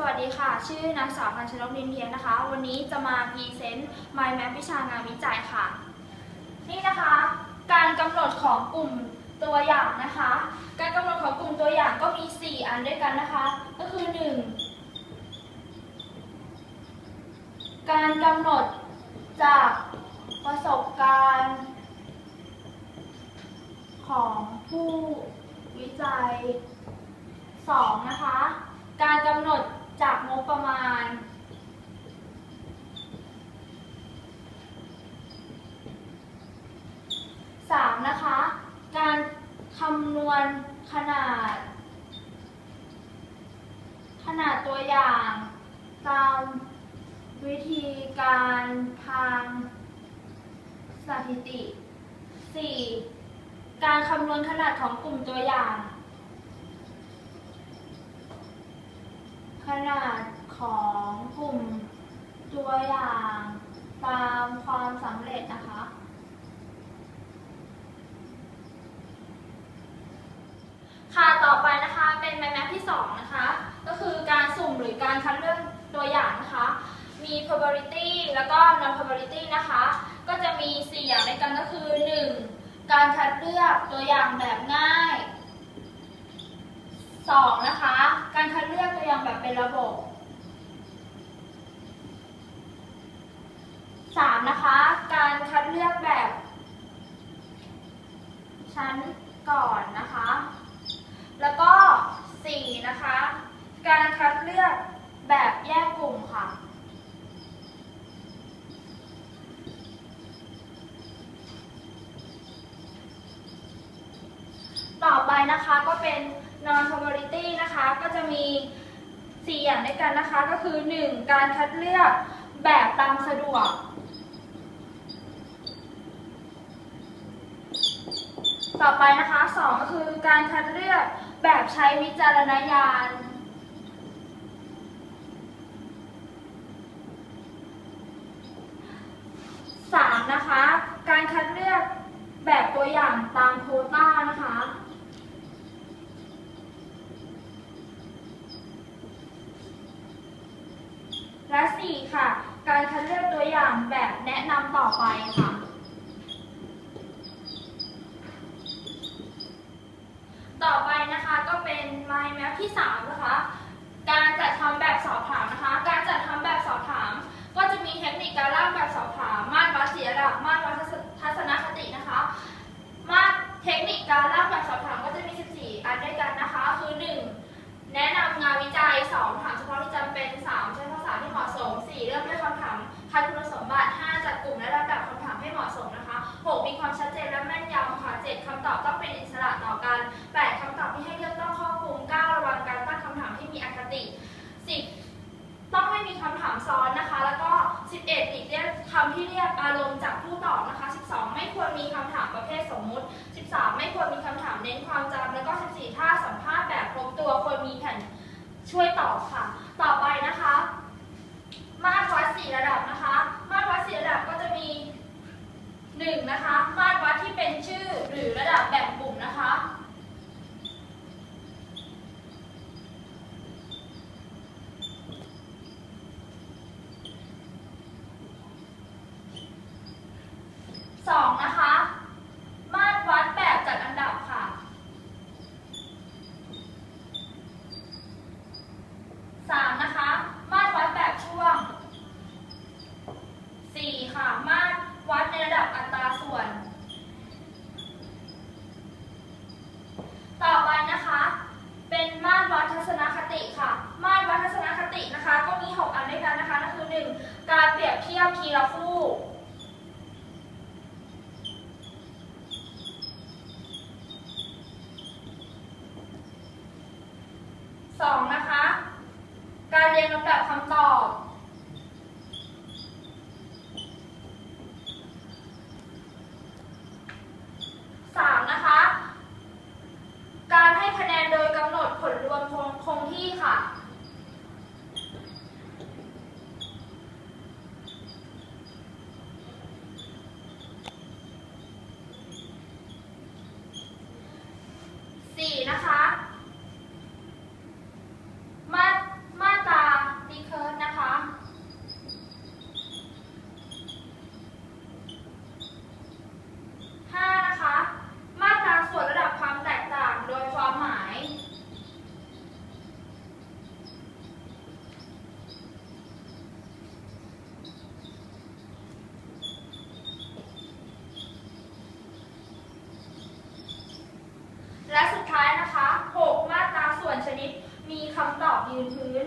สวัสดีค่ะ ชื่อนางสาวพันชนกนินเทียนนะคะ วันนี้จะมาพรีเซนต์ My Map วิชางานวิจัยค่ะ นี่นะคะ การกำหนดของกลุ่มตัวอย่างนะคะ การกำหนดของกลุ่มตัวอย่างก็มี 4 อันด้วยกันนะคะ ก็คือ 1 การกำหนดจากประสบการณ์ ของผู้วิจัย 2. นะคะ การกำหนด จากงบประมาณ 3. นะคะ การคำนวณขนาด ขนาดตัวอย่างตามวิธีการทางสถิติ 4. การคำนวณขนาดของกลุ่มตัวอย่าง ขนาดของกลุ่มตัวอย่างตามความสำเร็จนะคะ ค่ะต่อไปนะคะเป็นแมแมปที่ 2 นะคะ ก็คือการสุ่มหรือการคัดเลือกตัวอย่างนะคะ มี probability แล้วก็ non probability นะคะ ก็จะมี 4 อย่างด้วยกันก็คือ 1. การคัดเลือกตัวอย่างแบบง่าย 2. นะคะ เป็นระบบ 3. นะคะ การคัดเลือกแบบ ชั้นก่อนนะคะ แล้วก็ 4. นะคะ การคัดเลือกแบบแยกกลุ่มค่ะต่อไปนะคะก็เป็น non probability 4 อย่างด้วยกันนะคะ ก็คือ 1. การคัดเลือกแบบตามสะดวก ต่อไปนะคะ 2 ก็คือการคัดเลือกแบบใช้วิจารณญาณ 3. นะคะ การคัดเลือกแบบตัวอย่างตามโคต้านะคะ และ 4 ค่ะ การคัดเลือกตัวอย่างแบบแนะนำต่อไปค่ะ ต่อไปนะคะก็เป็น mind map ที่ 3 นะคะ การจัดทำแบบสอบถาม คัดคุณสมบัติ 5. จัดกลุ่มและลำดับคำถามให้เหมาะสมนะคะ 6. มีความชัดเจนและแม่นยำค่ะ 7. คำตอบต้องเป็นอิสระต่อกัน 8. คำตอบที่ให้เลือกต้องครอบคลุม 9. ระวังการตั้งคำถามที่มีอคติ 10. ต้องไม่มีคำถามซ้อนนะคะ แล้วก็ 11หลีกเลี่ยงคำที่เรียกอารมณ์จากผู้ตอบนะคะ 12 ไม่ควรมีคำถามประเภทสมมุติ 13 ไม่ควรมีคำถามเน้นความจำแล้วก็ 14 ถ้าสัมภาษณ์แบบครบตัวควรมีแผ่นช่วยตอบค่ะ ต่อไปนะคะ มาตรวัดสี่ระดับนะคะ มาตรวัดสี่ระดับก็จะมี 1. นะคะ มาตรวัดที่เป็นชื่อหรือระดับแบ่งกลุ่มนะคะ สองนะคะ มาตรวัดแบบจัดอันดับค่ะ สามนะคะ มาตรวัดแบบช่วง สี่ค่ะ มาตรวัดในระดับอัตราส่วน ต่อไปนะคะ เป็นมาตรวัดทัศนคติค่ะ มาตรวัดทัศนคตินะคะ ก็มีหกอันด้วยกันนะคะนั่นคือหนึ่งการเปรี ยบเทียบทีละคู่สองนะคะ การเรียงลำดับคำตอบสามนะคะ การให้คะแนนโดยกำหนดผลรวมคงที่ค่ะ สี่นะคะ มามาตรา มีคำตอบยืนพื้น